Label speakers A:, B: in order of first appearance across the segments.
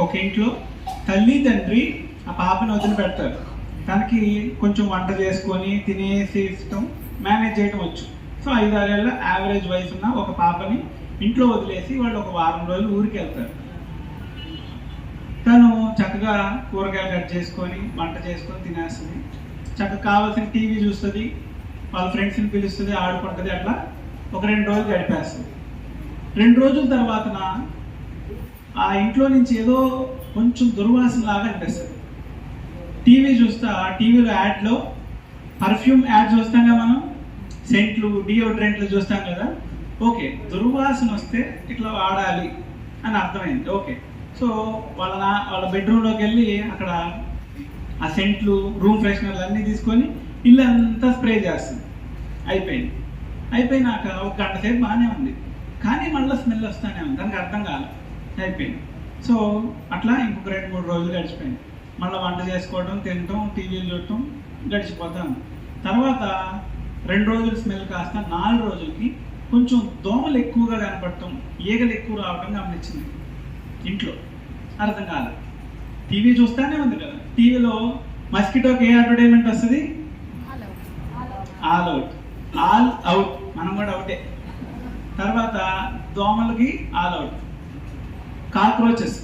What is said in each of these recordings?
A: ఒక ఇంట్లో తల్లి తండ్రి ఆ పాపని వదిలి పెడతారు. తనకి కొంచెం వంట చేసుకొని తినేసి ఇష్టం మేనేజ్ చేయడం వచ్చు. సో ఐదారేళ్ళ యావరేజ్ వయసు ఉన్న ఒక పాపని ఇంట్లో వదిలేసి వాళ్ళు ఒక వారం రోజులు ఊరికి వెళ్తారు. తను చక్కగా కూరగాయలు కట్ చేసుకొని వంట చేసుకొని తినేస్తుంది. చక్కగా కావాల్సిన టీవీ చూస్తుంది వాళ్ళ ఫ్రెండ్స్ని పిలుస్తుంది ఆడుకుంటుంది అట్లా ఒక రెండు రోజులు గడిపేస్తుంది. రెండు రోజుల తర్వాత ఆ ఇంట్లో నుంచి ఏదో కొంచెం దుర్వాసన లాగా అనిపిస్తుంది. టీవీ చూస్తా టీవీలో యాడ్లో పర్ఫ్యూమ్ యాడ్ చూస్తాం కదా మనం సెంట్లు డియోడ్రెంట్లు చూస్తాం కదా. ఓకే దుర్వాసన వస్తే ఇట్లా వాడాలి అని అర్థమైంది. ఓకే సో వాళ్ళ నా వాళ్ళ బెడ్రూమ్లోకి వెళ్ళి అక్కడ ఆ సెంట్లు రూమ్ ఫ్రెషనర్లు అన్నీ తీసుకొని ఇల్లు అంతా స్ప్రే చేస్తుంది. అయిపోయింది. అయిపోయినాక ఒక గంట సేపు బాగానే ఉంది. కానీ మళ్ళీ స్మెల్ వస్తానే ఉంది. దానికి అర్థం కాలేదు అయిపోయింది. సో అట్లా ఇంకొక రెండు మూడు రోజులు గడిచిపోయింది. మళ్ళీ వంట చేసుకోవడం తినటం టీవీలు చూడటం గడిచిపోతాం తర్వాత రెండు రోజులు స్మెల్ కాస్త నాలుగు రోజులకి కొంచెం దోమలు ఎక్కువగా కనపడటం ఈగలు ఎక్కువ రావడం గమనించింది. ఇంట్లో. అర్థం కాలేదు. టీవీ చూస్తానే ఉంది కదా. టీవీలో మస్కిటోకి ఏ అడ్వర్టైజ్మెంట్ వస్తుంది? All out. All out. మనం కూడా అవుటే. తర్వాత దోమలకి ఆల్ అవుట్. కాక్రోచెస్.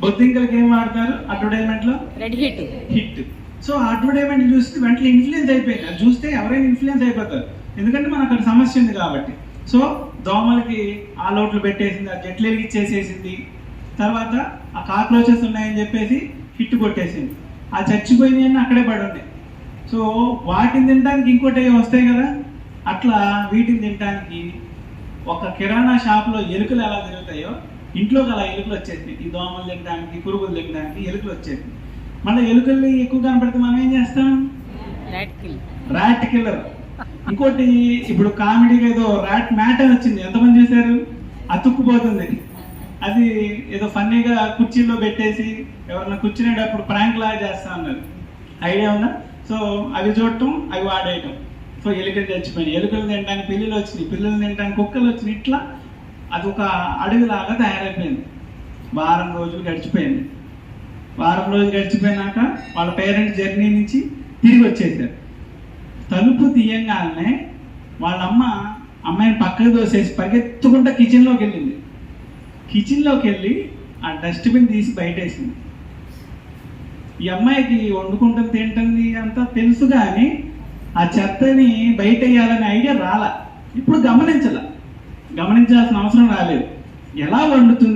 A: బొద్దింకలకి ఏం వాడతారు? అడ్వర్టైజ్మెంట్లో
B: red hit
A: hit so advertisement చూస్తే వెంటనే ఇన్ఫ్లుయెన్స్ అయిపోయింది. అది చూస్తే ఎవరైనా ఇన్ఫ్లుయెన్స్ అయిపోతారు. ఎందుకంటే మనకు అక్కడ సమస్య ఉంది కాబట్టి. సో దోమలకి ఆల్ అవుట్లు పెట్టేసింది ఆ జట్లు చేసేసింది. తర్వాత ఆ కాక్రోచెస్ ఉన్నాయని చెప్పేసి హిట్ కొట్టేసింది. ఆ చచ్చిపోయినాయని అక్కడే పడి ఉన్నాయి సో వాటిని తినడానికి ఇంకోటి వస్తాయి కదా? అట్లా వీటిని తినడానికి ఒక కిరాణా షాప్లో ఎలుకలు ఎలా తిరుగుతాయో ఇంట్లోకి అలా ఎలుకలు వచ్చేసింది ఈ దోమలు తినడానికి పురుగులు తినడానికి ఎలుకలు వచ్చేసింది మళ్ళీ ఎలుకల్ని ఎక్కువ కనపడితే మనం ఏం చేస్తాం? ర్యాట్ కిల్లర్ ఇంకోటి ఇప్పుడు కామెడీగా ఏదో ర్యాట్ మ్యాట్ అని వచ్చింది. ఎంతమంది చూశారు? అతుక్కుపోతుంది. అది ఏదో ఫన్నీగా కుర్చీలో పెట్టేసి ఎవరన్నా కూర్చునేటప్పుడు ప్రాంక్ లాగా చేస్తా ఉన్నారు ఐడియా ఉందా? సో అవి చూడటం అవి వాడేయటం. సో ఎలుకలు చచ్చిపోయినాయి. ఎలుకలు తినడానికి పిల్లులు వచ్చినాయి. పిల్లులు తినడానికి కుక్కలు వచ్చినాయి. ఇట్లా అది ఒక అడవిలాగా తయారైపోయింది. వారం రోజులు గడిచిపోయింది. వారం రోజులు గడిచిపోయినాక వాళ్ళ పేరెంట్స్ జర్నీ నుంచి తిరిగి వచ్చేసారు. తలుపు తీయంగానే వాళ్ళ అమ్మ అమ్మాయిని పక్కకు దోసేసి పరిగెత్తుకుంటా కిచెన్లోకి వెళ్ళింది. కిచెన్లోకి వెళ్ళి ఆ డస్ట్బిన్ తీసి బయటేసింది. ఈ అమ్మాయికి వండుకుంటుంది తింటుంది అంతా తెలుసు కానీ ఆ చెత్తని బయట వేయాలనే ఐడియా రాల. ఇప్పుడు గమనించాల. గమనించాల్సిన అవసరం రాలేదు. ఎలా వండుతుంది?